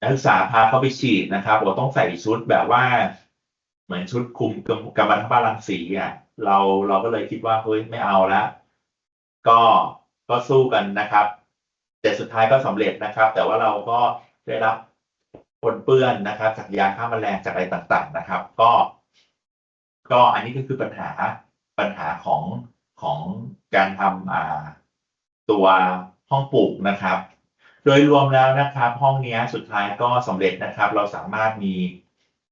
นักศึกษาพาเขาไปฉีดนะครับเราต้องใส่ชุดแบบว่า เหมือนชุดคลุมกำกำมันตภาพรังสีอะ เราเราก็เลยคิดว่าเฮ้ยไม่เอาละก็ก็สู้กันนะครับ แต่สุดท้ายก็สำเร็จนะครับ แต่ว่าเราก็ได้รับปนเปื้อนนะครับจากยาฆ่าแมลงจากอะไรต่างๆนะครับ ก็ ก็อันนี้ก็คือปัญหาปัญหาของของการทำอ่าตัวห้องปลูกนะครับ โดยรวมแล้วนะครับห้องนี้สุดท้ายก็สำเร็จนะครับ เราสามารถมี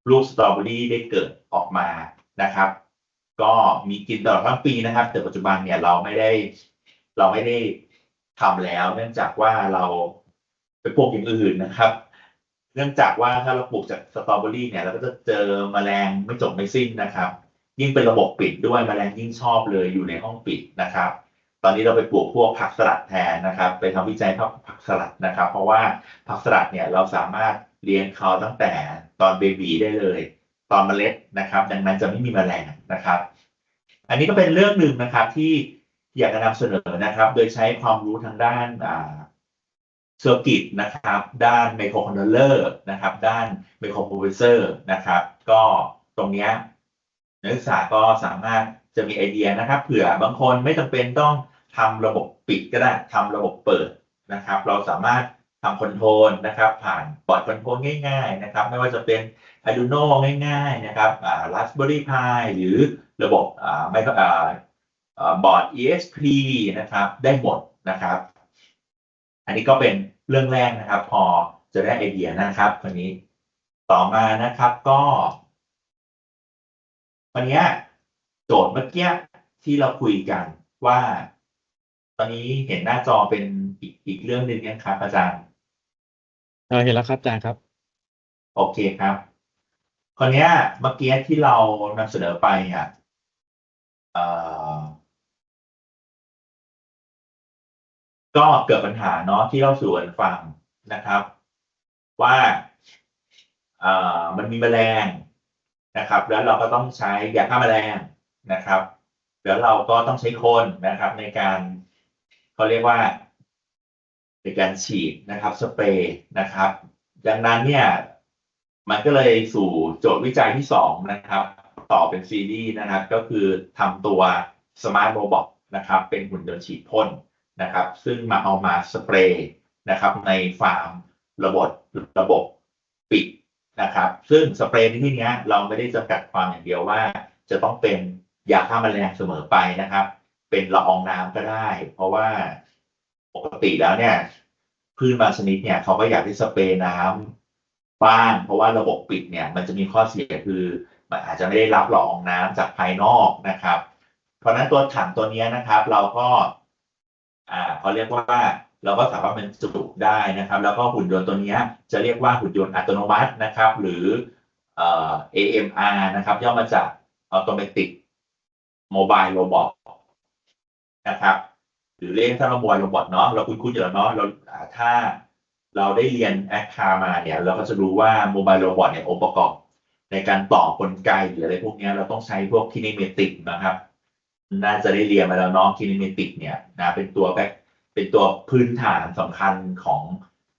ลูกสตรอเบอรี่ได้เกิดออกมานะครับ ก็มีกินตลอดทั้งปีนะครับ แต่ปัจจุบันเนี่ยเราไม่ได้เราไม่ได้ทำแล้ว เนื่องจากว่าเราไปปลูกอย่างอื่นนะครับ เนื่องจากว่าถ้าเราปลูกจากสตรอเบอรี่เนี่ยเราก็จะเจอแมลงไม่จบไม่สิ้นนะครับ ยิ่งเป็นระบบปิดด้วยแมลงยิ่งชอบเลยอยู่ในห้องปิดนะครับ ตอนนี้เราไปปลูกพวกผักสลัดแทนนะครับ ไปทำวิจัยพวกผักสลัดนะครับ เพราะว่าผักสลัดเนี่ยเราสามารถเลี้ยงเขาตั้งแต่ตอนเบบีได้เลย ตอนเมล็ดนะครับ ดังนั้นจะไม่มีแมลงนะครับ อันนี้ก็เป็นเรื่องหนึ่งนะครับที่อยากจะนำเสนอนะครับ โดยใช้ความรู้ทางด้านเซอร์กิตนะครับ ด้านไมโครคอนโทรลเลอร์นะครับ ด้านไมโครโปรเฟสเซอร์นะครับ ก็ตรงนี้นักศึกษาก็สามารถจะมีไอเดียนะครับ เผื่อบางคนไม่จำเป็นต้อง ทำระบบปิดก็ได้ทำระบบเปิดนะครับ เราสามารถทำคอนโทรลนะครับ ผ่านบอร์ดคอนโทรลง่ายๆนะครับ ไม่ว่าจะเป็น Arduino ง่ายๆนะครับอ่า Raspberry Pi หรือระบบอ่าไม่ก็อ่าอ่าบอร์ด ESP นะครับ ได้หมดนะครับ อันนี้ก็เป็นเรื่องแรกนะครับ พอจะได้ไอเดียนะครับคนนี้ต่อมานะครับก็วันนี้โจทย์เมื่อกี้ที่เราคุยกันว่า ตอนนี้เห็นหน้าจอเป็นอีกอีกเรื่องหนึ่งยังครับอาจารย์เออเห็นแล้วครับอาจารย์ครับ โอเคครับคราวเนี้ยเมื่อกี้ที่เรานำเสนอไปอะเอ่อก็เกิดปัญหาเนาะที่เราสู่กันฟังนะครับ ว่าเอ่อมันมีแมลงนะครับ แล้วเราก็ต้องใช้ยาฆ่าแมลงนะครับ แล้วเราก็ต้องใช้คนนะครับในการ เขาเรียกว่าในการฉีดนะครับ สเปรย์นะครับ ดังนั้นเนี่ย มันก็เลยสู่โจทย์วิจัยที่สองนะครับ ต่อเป็นซีรีส์นะครับ ก็คือทำตัวสมาร์ทโรบอทนะครับ เป็นหุ่นยนต์ฉีดพ่นนะครับ ซึ่งมาเอามาสเปรย์นะครับ ในฟาร์มระบบระบบปิดนะครับ ซึ่งสเปรย์ในที่นี้เราไม่ได้จำกัดความอย่างเดียวว่า จะต้องเป็นยาฆ่าแมลงเสมอไปนะครับ เป็นละอองน้ำก็ได้ เพราะว่าปกติแล้วเนี่ยพืชบางชนิดเนี่ยเขาก็อยากที่สเปรย์น้ำบ้างเพราะว่าระบบปิดเนี่ย มันจะมีข้อเสียคือมันอาจจะไม่ได้รับละอองน้ำจากภายนอกนะครับ เพราะนั้นตัวถังตัวเนี้ยนะครับ เราก็ อ่าเขาเรียกว่าเราก็สามารถบรรจุได้นะครับ แล้วก็หุ่นยนต์ตัวเนี้ยจะเรียกว่าหุ่นยนต์อัตโนมัตินะครับ หรือเอ่อ AMR นะครับ ย่อมาจาก Automatic Mobile Robot นะครับ หรือเรียกถ้าเราบายโรบอทเนาะเราคุ้นๆอยู่แล้วเนาะเราถ้าเราได้เรียนแอคคามาเนี่ย เราก็จะรู้ว่าโมบายโรบอทเนี่ยองค์ประกอบในการต่อกลไกหรืออะไรพวกเนี้ยเราต้องใช้พวกคินิเมติกนะครับ น่าจะได้เรียนมาแล้วเนาะคินิเมติกเนี่ยนะเป็นตัวแบ็คเป็นตัวพื้นฐานสำคัญของ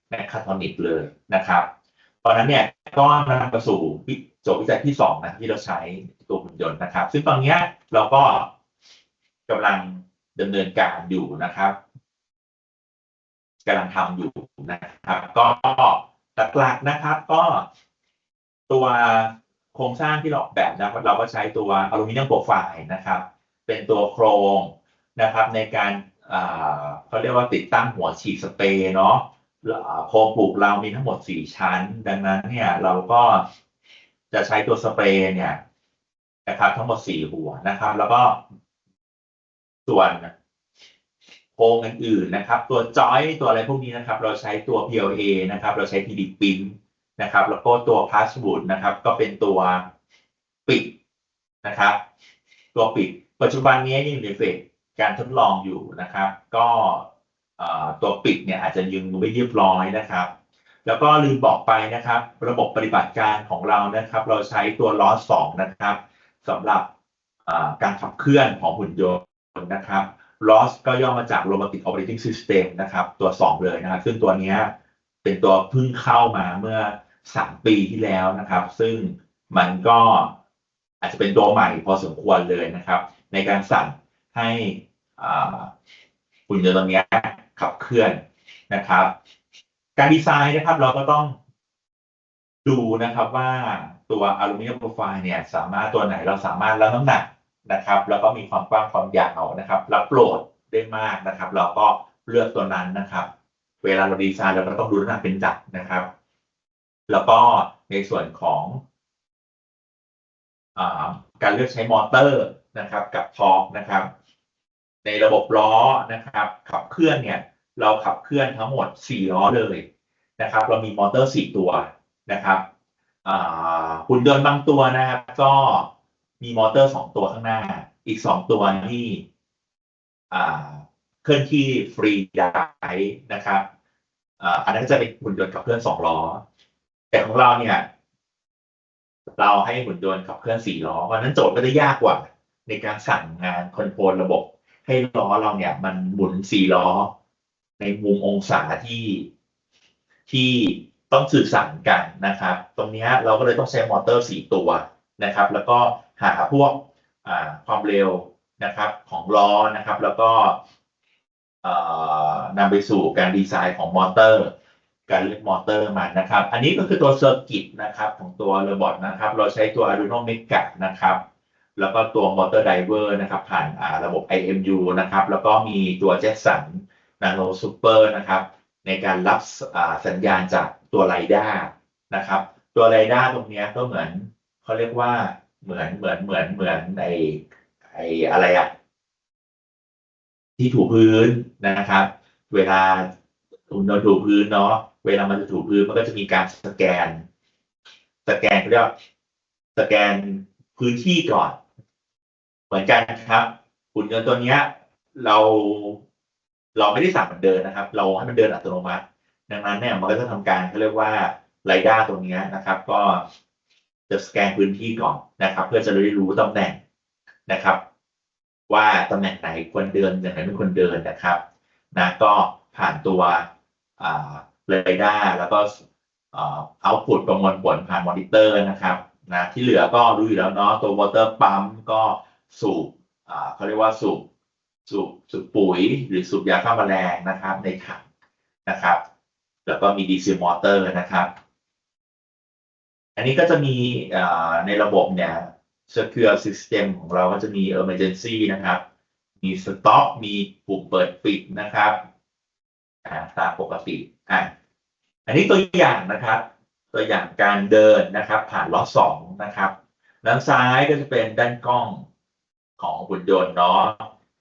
แมคคาทอนิกเลยนะครับตอนนั้นเนี่ยก็นำไปสู่วิโจทย์วิจัยที่สองนะที่เราใช้ตัวหุ่นยนต์นะครับ ซึ่งตอนเนี้ยเราก็กำลัง ดำเนินการอยู่นะครับกำลังทำอยู่นะครับ ก็หลักๆนะครับ ก็ตัวโครงสร้างที่เราออกแบบนะครับเราก็ใช้ตัวอลูมิเนียมโปรไฟล์นะครับ เป็นตัวโครงนะครับ ในการเขาเรียกว่าติดตั้งหัวฉีดสเปรย์เนาะโครงปลูกเรามีทั้งหมดสี่ชั้น ดังนั้นเนี่ยเราก็จะใช้ตัวสเปรย์เนี่ยนะครับ ทั้งหมดสี่หัวนะครับ แล้วก็ ส่วนโครงอื่นๆนะครับ ตัวจอยตัวอะไรพวกนี้นะครับ เราใช้ตัว PLA นะครับ เราใช้ PD Pin นะครับ แล้วก็ตัว Passwood นะครับ ก็เป็นตัวปิดนะครับ ตัวปิด ปัจจุบันนี้ยังอยู่ในเฟสการทดลองอยู่นะครับ ก็ตัวปิดเนี่ยอาจจะยังไม่เรียบร้อยนะครับ แล้วก็ลืมบอกไปนะครับ ระบบปฏิบัติการของเรานะครับ เราใช้ตัว LOS 2นะครับสำหรับการขับเคลื่อนของหุ่นยนต์ นะครับ LOS ก็ย่อมาจาก Robotic Operating System นะครับ ตัว 2 เลยนะครับ ซึ่งตัวนี้เป็นตัวเพิ่งเข้ามาเมื่อสามปีที่แล้วนะครับ ซึ่งมันก็อาจจะเป็นตัวใหม่พอสมควรเลยนะครับ ในการสั่งให้หุ่นยนต์ตัวนี้ขับเคลื่อนนะครับ การดีไซน์นะครับเราก็ต้องดูนะครับว่าตัวอลูมิเนียมโปรไฟล์เนี่ย สามารถตัวไหนเราสามารถรับน้ำหนัก นะครับ แล้วก็มีความกว้างความยาวนะครับรับโหลดได้มากนะครับ เราก็เลือกตัวนั้นนะครับ เวลาเราดีไซน์เราก็ต้องดูน้ำหนักเป็นจักรนะครับ แล้วก็ในส่วนของอการเลือกใช้มอเตอร์นะครับ กับทอร์กนะครับ ในระบบล้อนะครับ ขับเคลื่อนเนี่ยเราขับเคลื่อนทั้งหมด 4 ล้อเลยนะครับ เรามีมอเตอร์ 4 ตัวนะครับหุ่นยนต์บางตัวนะครับ ก็ มีมอเตอร์2ตัวข้างหน้า อีก2ตัวที่เคลื่อนที่ฟรีได้นะครับอันนั้นจะเป็นหุ่นยนต์ขับเคลื่อน2ล้อ แต่ของเราเนี่ย เราให้หุ่นยนต์ขับเคลื่อน4ล้อเพราะนั้นโจทย์ก็จะยากกว่า ในการสั่งงานคอนโทรลระบบ ให้ล้อเราเนี่ย มันหมุน4ล้อ ในมุมองศาที่ที่ต้องสื่อสารกันนะครับ ตรงนี้เราก็เลยต้องใช้มอเตอร์4ตัวนะครับ แล้วก็ หาพวกความเร็วนะครับของล้อนะครับ แล้วก็นำไปสู่การดีไซน์ของมอเตอร์ การเลือกมอเตอร์มันนะครับ อันนี้ก็คือตัวเซอร์กิตนะครับของตัวโรบอทนะครับ เราใช้ตัว Arduino Mega นะครับ แล้วก็ตัวมอเตอร์ไดเวอร์นะครับผ่านาระบบ IMU นะครับ แล้วก็มีตัว Jetson Nano Super นะครับ ในการรับสัญญาณจากตัวไรด้านะครับ ตัวไรด้าตรงนี้ก็เหมือนเขาเรียกว่า เหมือนเหมือนเหมือนเหมือนไอไออะไรอะที่ถูพื้นนะครับ เวลาอุ่นนถูพื้นเนาะเวลามันจะถูพื้นมันก็จะมีการสแกน สแกนเขาเรียกสแกนพื้นที่ก่อน เหมือนกันครับหุ่นยนต์ตัวเนี้ย เราเราไม่ได้สั่งมันเดินนะครับ เราให้มันเดินอัตโนมัติ ดังนั้นเนี่ยมันก็จะทำการเขาเรียกว่าไรด้าตรงเนี้ยนะครับ ก็ จะสแกนพื้นที่ก่อนนะครับ เพื่อจะได้รู้ตำแหน่งนะครับ ว่าตำแหน่งไหนควรเดินอย่างไหนไม่ควรเดินนะครับนะก็ผ่านตัวเรดาร์แล้วก็เอาพุตประมวลผลผ่านมอนิเตอร์นะครับนะที่เหลือก็รู้อยู่แล้วเนาะตัววอเตอร์ปั๊มก็สูบเขาเรียกว่าสูบสูบสูบปุ๋ยหรือสูบยาฆ่าแมลงนะครับในถังนะครับ แล้วก็มีดีเซลมอเตอร์นะครับ อันนี้ก็จะมีในระบบเนี่ย Secure System ของเราก็จะมี Emergency นะครับ มีสต็อกมีปุ่มเปิดปิดนะครับตามปกติอะอันนี้ตัวอย่างนะครับ ตัวอย่างการเดินนะครับ ผ่านล้อสองนะครับด้านซ้ายก็จะเป็นด้านกล้องของหุ่นยนต์เนาะ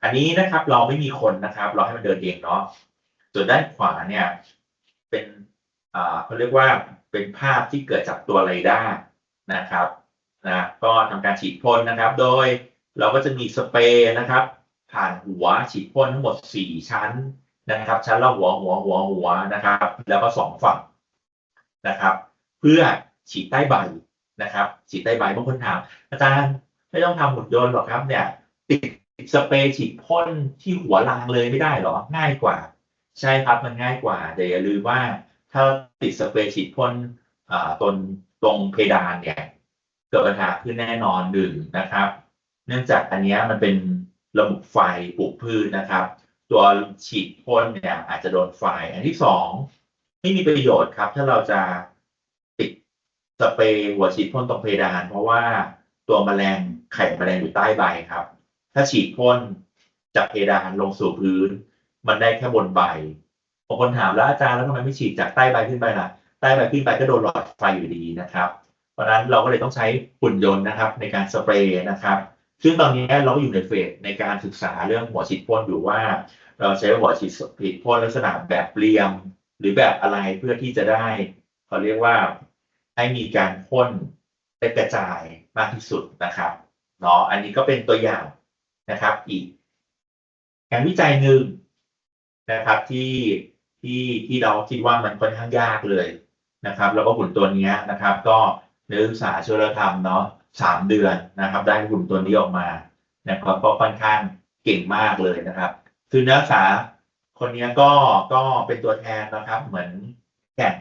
อันนี้นะครับเราไม่มีคนนะครับ เราให้มันเดินเองเนาะส่วนด้านขวาเนี่ย เป็น เขาเรียกว่าเป็นภาพที่เกิดจากตัวเรดาร์นะครับนะก็ทำการฉีดพ่นนะครับ โดยเราก็จะมีสเปรย์นะครับ ผ่านหัวฉีดพ่นทั้งหมด 4 ชั้นนะครับ ชั้นละหัวหัวหัวหัวนะครับ แล้วก็สองฝั่งนะครับ เพื่อฉีดใต้ใบนะครับ ฉีดใต้ใบบางคนถามอาจารย์ไม่ต้องทำหุ่นยนต์หรอกครับเนี่ยติดสเปรย์ฉีดพ่นที่หัวรางเลยไม่ได้หรอง่ายกว่า ใช่ครับมันง่ายกว่าแต่อย่าลืมว่า ถ้าติดสเปรย์ฉีดพ่นตรงตรงเพดานเนี่ยเกิดปัญหาขึ้นแน่นอนหนึ่งนะครับ เนื่องจากอันนี้มันเป็นระบบไฟปลูกพืชนะครับ ตัวฉีดพ่นเนี่ยอาจจะโดนไฟ อันที่สองไม่มีประโยชน์ครับ ถ้าเราจะติดสเปรย์หัวฉีดพ่นตรงเพดาน เพราะว่าตัวแมลงไข่แมลงอยู่ใต้ใบครับ ถ้าฉีดพ่นจากเพดานลงสู่พื้น มันได้แค่บนใบ บางคนถามแล้วอาจารย์แล้วทำไมไม่ฉีดจากใต้ใบขึ้นไปล่ะใต้ใบขึ้นไปก็โดนหลอดไฟอยู่ดีนะครับ เพราะฉะนั้นเราก็เลยต้องใช้หุ่นยนต์นะครับ ในการสเปรย์นะครับ ซึ่งตอนนี้เราอยู่ในเฟสในการศึกษาเรื่องหัวฉีดพ่นอยู่ว่า เราใช้หัวฉีดพ่นลักษณะแบบเรียม หรือแบบอะไรเพื่อที่จะได้เขาเรียกว่าให้มีการพ่นได้กระจายมากที่สุดนะครับเนาะอันนี้ก็เป็นตัวอย่างนะครับอีกงานวิจัยหนึ่งนะครับที่ ที่ที่เราคิดว่ามันค่อนข้างยากเลยนะครับ แล้วก็หุ่นตัวนี้นะครับ ก็นักศึกษาช่วยเราทำเนาะสามเดือนนะครับ ได้หุ่นตัวนี้ออกมานะครับก็ค่อนข้างเก่งมากเลยนะครับคือนักศึกษาคนนี้ก็ก็เป็นตัวแทนนะครับ เหมือนแก่ง